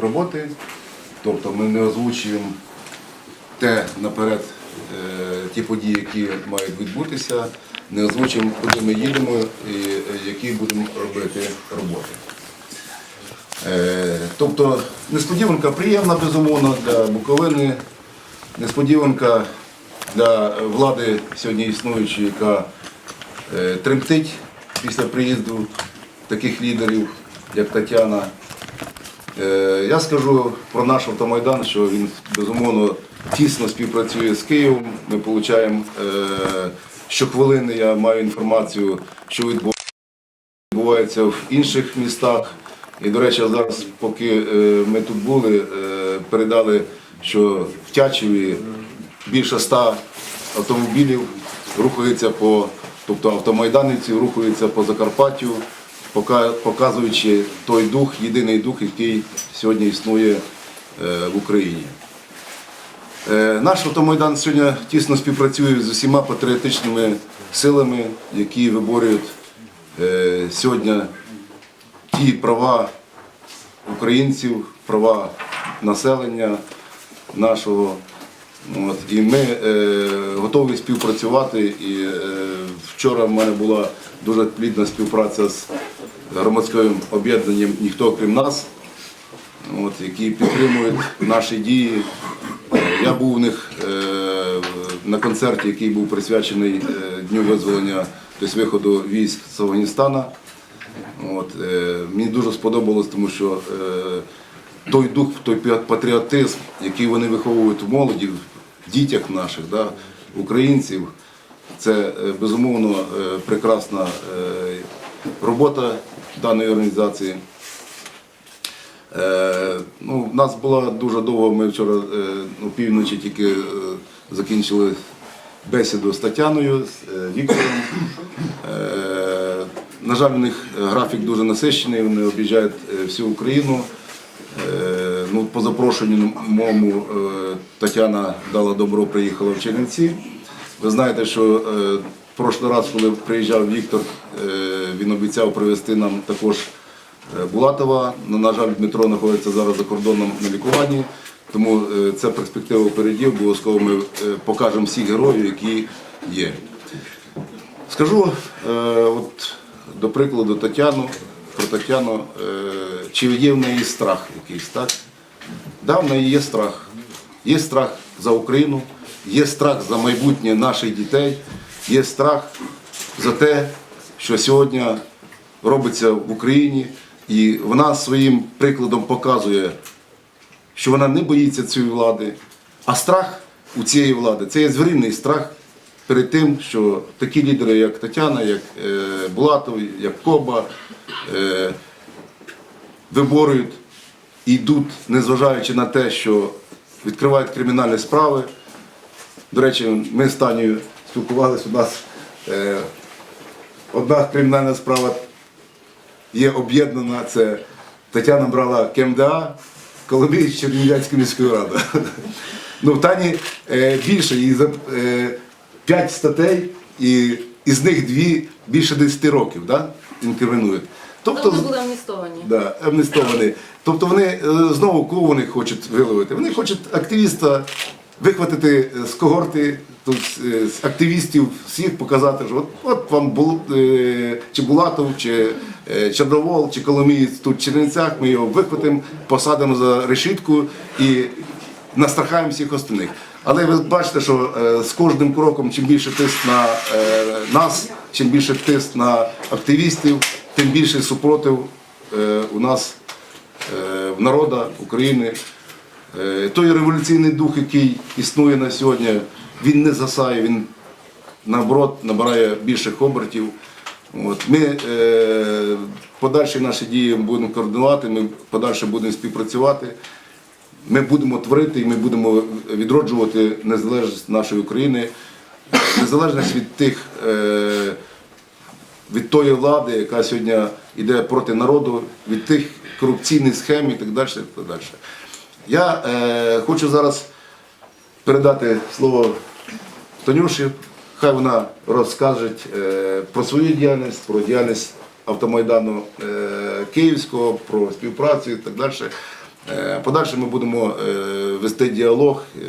роботи, тобто ми не озвучуємо те наперед, е, ті події, які мають відбутися, не озвучуємо, куди ми їдемо і е, які будемо робити роботи. Е, Тобто несподіванка приємна, безумовно, для Буковини, несподіванка для влади сьогодні існуючої, яка тремтить після приїзду таких лідерів, як Тетяна. Е, Я скажу про наш автомайдан, що він безумовно тісно співпрацює з Києвом. Ми отримуємо щохвилини, я маю інформацію, що відбувається в інших містах. І, до речі, зараз, поки е, ми тут були, е, передали, що в Тячеві більше ста автомобілів рухаються по, тобто автомайданівці рухаються по Закарпаттю, показуючи той дух, єдиний дух, який сьогодні існує е, в Україні. Е, Наш автомайдан сьогодні тісно співпрацює з усіма патріотичними силами, які виборюють е, сьогодні ті права українців, права населення нашого. От, і ми е, готові співпрацювати. І е, вчора в мене була дуже плідна співпраця з громадським об'єднанням Ніхто крім нас, от, які підтримують наші дії. Я був у них е, на концерті, який був присвячений е, Дню визволення, тобто виходу військ з Афганістана. От, е, мені дуже сподобалось, тому що е, той дух, той патріотизм, який вони виховують в молоді, в дітях наших, да, українців, це е, безумовно е, прекрасна е, робота даної організації. Ну, у нас була дуже довго, ми вчора ну, півночі тільки закінчили бесіду з Тетяною, з Віктором. На жаль, у них графік дуже насичений, вони об'їжджають всю Україну. Е, ну, по запрошенню моєму е, Тетяна дала добро, приїхала в Чернівці. Ви знаєте, що е, в прошлий раз, коли приїжджав Віктор, він обіцяв привезти нам також Булатова. Ну, на жаль, Дмитро знаходиться зараз за кордоном на лікуванні, тому це перспектива впереді. Обов'язково ми покажемо всіх героїв, які є. Скажу, от, до прикладу, Тетяну, про Тетяну, чи є в неї страх якийсь, так? Да, в неї є страх. Є страх за Україну, є страх за майбутнє наших дітей, є страх за те, що сьогодні робиться в Україні, і вона своїм прикладом показує, що вона не боїться цієї влади, а страх у цієї влади це є звіринний страх перед тим, що такі лідери, як Тетяна, як е, Булатов, як Коба, е, виборюють і йдуть, незважаючи на те, що відкривають кримінальні справи. До речі, ми з Танею спілкувалися, у нас е, одна кримінальна справа є об'єднана, це Тетяна брала КМДА, Коломиї Чернівецької міської ради. Ну, в Тані е, більше, її за е, 5 статей, і із них дві більше 10 років да, інкримінують. Тобто були амністовані. Да, амністовані. Тобто вони е, знову кого вони хочуть виловити? Вони хочуть активіста вихватити е, з когорти, тут, е, з активістів всіх показати, що от, от вам Бул, е, чи Булатов, чи е, Чорновол, чи Коломієць тут в Чернівцях, ми його вихватимо, посадимо за решітку і настрахаємо всіх остальних. Але ви бачите, що е, з кожним кроком, чим більше тиск на е, нас, чим більше тиск на активістів, тим більший супротив е, у нас е, в народа України. Е, той революційний дух, який існує на сьогодні, він не засає, він наоборот набирає більших обертів. От. Ми е, подальші наші дії будемо координувати, ми подальше будемо співпрацювати. Ми будемо творити і ми будемо відроджувати незалежність нашої України, незалежність від тих, е, від тої влади, яка сьогодні йде проти народу, від тих корупційних схем і так далі. І так далі. Я е, хочу зараз передати слово Танюші. Хай вона розкаже е, про свою діяльність, про діяльність автомайдану е, Київського, про співпрацю і так далі. Е, Подальше ми будемо е, вести діалог е,